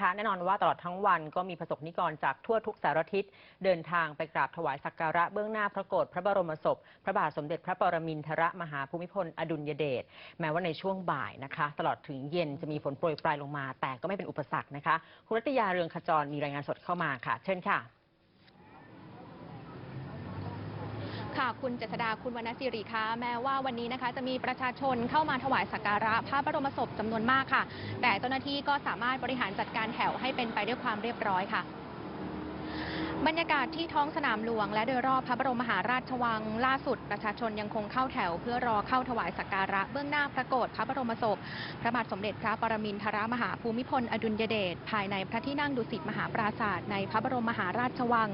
ค่ะแน่นอนว่าตลอดทั้งวันก็มีประสบนิกรจากทั่วทุกสารทิศเดินทางไปกราบถวายสักการะเบื้องหน้าพระโกรธพระบรมศพ พระบาทสมเด็จพระปรมินทรมหาภูมิพลอดุลยเดชแม้ว่าในช่วงบ่ายนะคะ ตลอดถึงเย็นจะมีฝนโปรยปลายลงมา แต่ก็ไม่เป็นอุปสรรคนะคะ คุณรัตยาเรืองขจรมีรายงานสดเข้ามาค่ะ เชิญค่ะ ค่ะคุณเจษดาคุณวรรณสิริคะแม้ว่าวันนี้นะคะ จะมีประชาชนเข้ามาถวายสักการะพระบรมศพจำนวนมากค่ะ แต่เจ้าหน้าที่ก็สามารถบริหารจัดการแถวให้เป็นไปด้วยความเรียบร้อยค่ะ บรรยากาศที่ท้องสนามหลวง และโดยรอบพระบรมมหาราชวังล่าสุด ประชาชนยังคงเข้าแถว เพื่อรอเข้าถวายสักการะเบื้องหน้าพระโกรธพระบรมศพ พระบาทสมเด็จพระปรมินทรมหาภูมิพล อดุลยเดชภายในพระที่นั่งดุสิตมหาปราศาสตร์ในพระบรมมหาราชวัง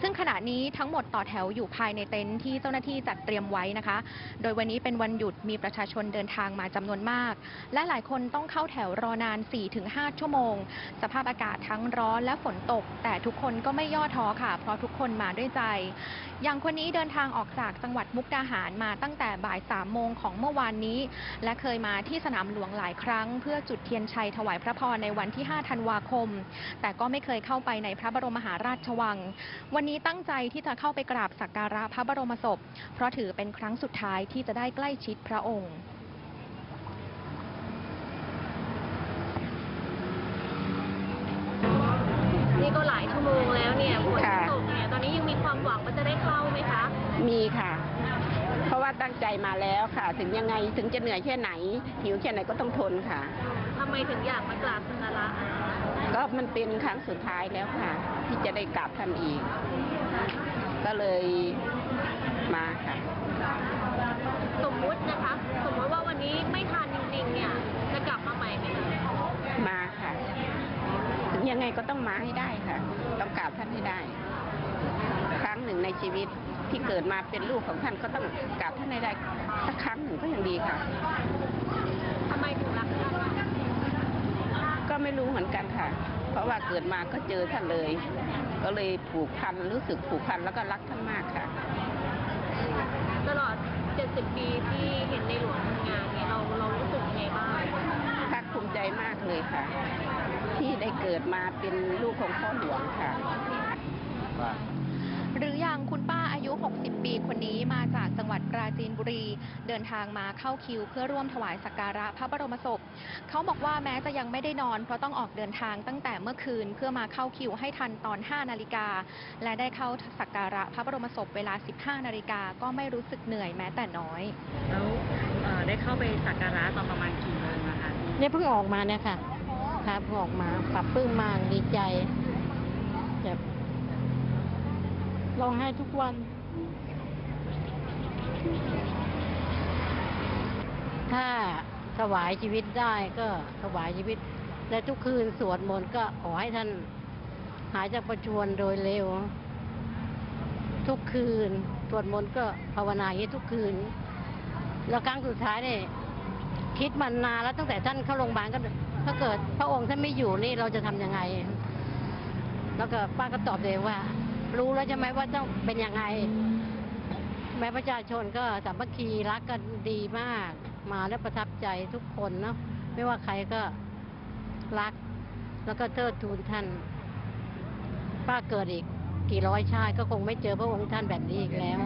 ซึ่งขณะนี้ทั้งหมดต่อแถวอยู่ภายในเต็นท์ที่เจ้าหน้าที่จัดเตรียมไว้นะคะ โดยวันนี้เป็นวันหยุดมีประชาชนเดินทางมาจำนวนมาก และหลายคนต้องเข้าแถวรอนาน 4-5 ชั่วโมง สภาพอากาศทั้งร้อนและฝนตก แต่ทุกคนก็ไม่ย่อท้ออค่ะ เพราะทุกคนมาด้วยใจ อย่างคนนี้เดินทางออกจากจังหวัดมุกดาหารมาตั้งแต่บ่ายสามโมงของเมื่อวานนี้ และเคยมาที่สนามหลวงหลายครั้ง เพื่อจุดเทียนชัยถวายพระพรในวันที่ 5 ธันวาคม แต่ก็ไม่เคยเข้าไปในพระบรมมหาราชวัง วันนี้ตั้งใจที่จะเข้าไปกราบสักการะพระบรมศพ เพราะถือเป็นครั้งสุดท้ายที่จะได้ใกล้ชิดพระองค์นี่ก็หลาย วามหวังว่าจะได้เข้าไหมคะ มีค่ะ เพราะว่าตั้งใจมาแล้วค่ะ ถึงยังไงถึงจะเหนื่อยแค่ไหน หิวแค่ไหนก็ต้องทนค่ะ ทำไมถึงอยากมากราบสักการะก็มันเป็นครั้งสุดท้ายแล้วค่ะ ที่จะได้กราบท่านอีก ก็เลยมาค่ะ สมมุตินะคะ สมมติว่าวันนี้ไม่ทันจริงๆ เนี่ย จะกลับมาใหม่ไหมคะมาค่ะ ถึงยังไงก็ต้องมาให้ได้ค่ะ ต้องกราบท่านให้ได้ครั้งหนึ่งใน ชีวิตที่เกิดมาเป็นลูกของท่านก็ต้องกราบท่านให้ได้สักครั้งหนึ่งก็ยังดีค่ะทำไมถึงรักท่านก็ไม่รู้เหมือนกันค่ะ เพราะว่าเกิดมาก็เจอท่านเลย ก็เลยผูกพันรู้สึกผูกพันแล้วก็รักท่านมากค่ะตลอด 70 ปีที่เห็นในหลวงทำงานเนี่ยเราเรารู้สึกยังไงบ้างภาคภูมิใจมากเลยค่ะ ที่ได้เกิดมาเป็นลูกของพ่อหลวงค่ะ วัดปราจีนบุรี เดินทางมาเข้าคิว เพื่อร่วมถวายสักการะพระบรมศพ เขาบอกว่าแม้จะยังไม่ได้นอน เพราะต้องออกเดินทางตั้งแต่เมื่อคืน เพื่อมาเข้าคิวให้ทันตอน 5 นาฬิกา และได้เข้าสักการะพระบรมศพเวลา 15 นาฬิกาก็ไม่รู้สึกเหนื่อยแม้แต่น้อย แล้วเอ่อได้เข้าไปสักการะตอนประมาณกี่โมงนะคะเนี่ยเพิ่งออกมาเนี่ยค่ะครับเพิ่งออกมาปรับปลื้มมากดีใจแบบร้องไห้ทุกวัน ถ้าถวายชีวิตได้ก็ถวายชีวิต และทุกคืนสวดมนต์ก็ขอให้ท่านหายจากประชวรโดยเร็ว ทุกคืนสวดมนต์ก็ภาวนาอย่างทุกคืน แล้วครั้งสุดท้ายเนี่ยคิดมานานแล้วตั้งแต่ท่านเข้าโรงพยาบาลก็ถ้าเกิดพระองค์ท่านไม่อยู่นี่เราจะทำยังไง แล้วก็ป้าก็ตอบเลยว่า รู้แล้วใช่ไหมว่าต้องเป็นยังไง แม้ประชาชนก็สามัคคีรักกันดีมาก มาแล้วประทับใจทุกคนเนาะไม่ว่าใครก็รัก แล้วก็เทิดทูนท่าน ป้าเกิดอีก กี่ร้อยชาติก็คงไม่เจอพระองค์ท่านแบบนี้อีกแล้ว